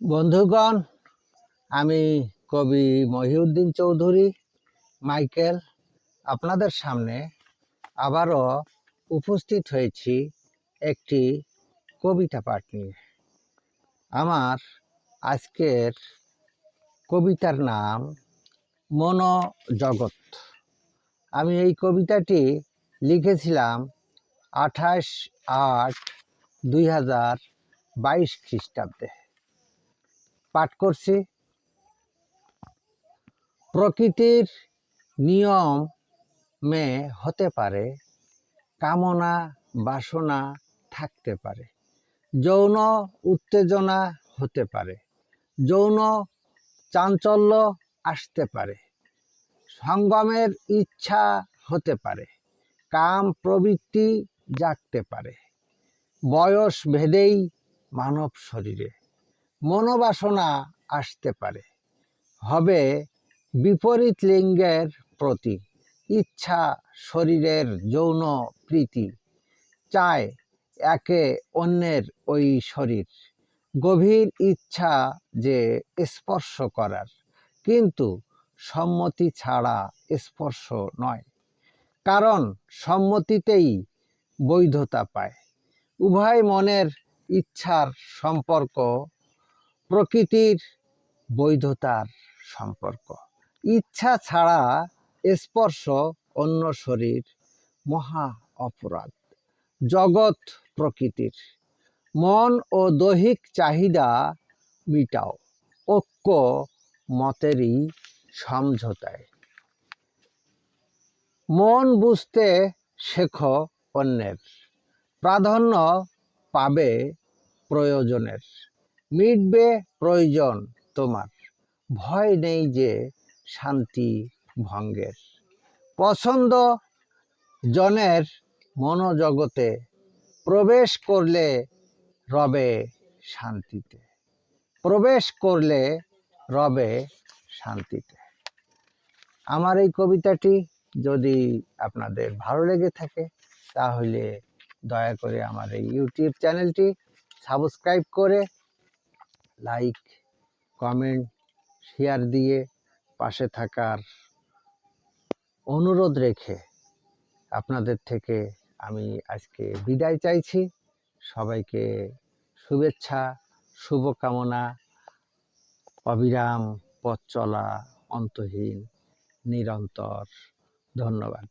বন্ধুগণ, আমি কবি মহিউদ্দিন চৌধুরী, মাইকেল, আপনাদের সামনে আবারও উপস্থিত হয়েছি একটি কবিতা পাঠ নিয়ে। আমার আজকের কবিতার নাম মনোজগৎ। আমি এই কবিতাটি লিখেছিলাম আঠাশ আট দুই হাজার বাইশ খ্রিস্টাব্দে। পাঠ করছি। প্রকৃতির নিয়ম মে হতে পারে, কামনা, বাসনা থাকতে পারে, যৌন উত্তেজনা হতে পারে, যৌন চাঞ্চল্য আসতে পারে, সঙ্গমের ইচ্ছা হতে পারে, কাম প্রবৃত্তি জাগতে পারে, বয়স ভেদেই মানব শরীরে। মনোবাসনা আসতে পারে। হবে বিপরীত লিঙ্গের প্রতি, ইচ্ছা শরীরের যৌন প্রীতি, চায় একে অন্যের ওই শরীর। গভীর ইচ্ছা যে স্পর্শ করার, কিন্তু সম্মতি ছাড়া স্পর্শ নয়। কারণ সম্মতিতেই বৈধতা পায়। উভয় মনের ইচ্ছার সম্পর্ক প্রকৃতির বৈধতার সম্পর্ক। ইচ্ছা ছাড়া স্পর্শ অন্য শরীর মহা অপরাধ। জগৎ প্রকৃতির। মন ও দৈহিক চাহিদা মিটাও। ঐক্য মতেরই সমঝোতায়। মন বুঝতে শেখো অন্যের। প্রাধান্য পাবে প্রয়োজনের। মিটবে প্রয়োজন তোমার। ভয় নেই যে শান্তি ভঙ্গের। পছন্দ জনের মনোজগতে প্রবেশ করলে রবে শান্তিতে। প্রবেশ করলে রবে শান্তিতে। আমার এই কবিতাটি যদি আপনাদের ভালো লেগে থাকে, তাহলে দয়া করে আমার এই ইউটিউব চ্যানেলটি সাবস্ক্রাইব করে লাইক কমেন্ট শেয়ার দিয়ে পাশে থাকার অনুরোধ রেখে আপনাদের থেকে আমি আজকে বিদায় চাইছি। সবাইকে শুভেচ্ছা, শুভকামনা, অবিরাম পথ চলা অন্তহীন, নিরন্তর ধন্যবাদ।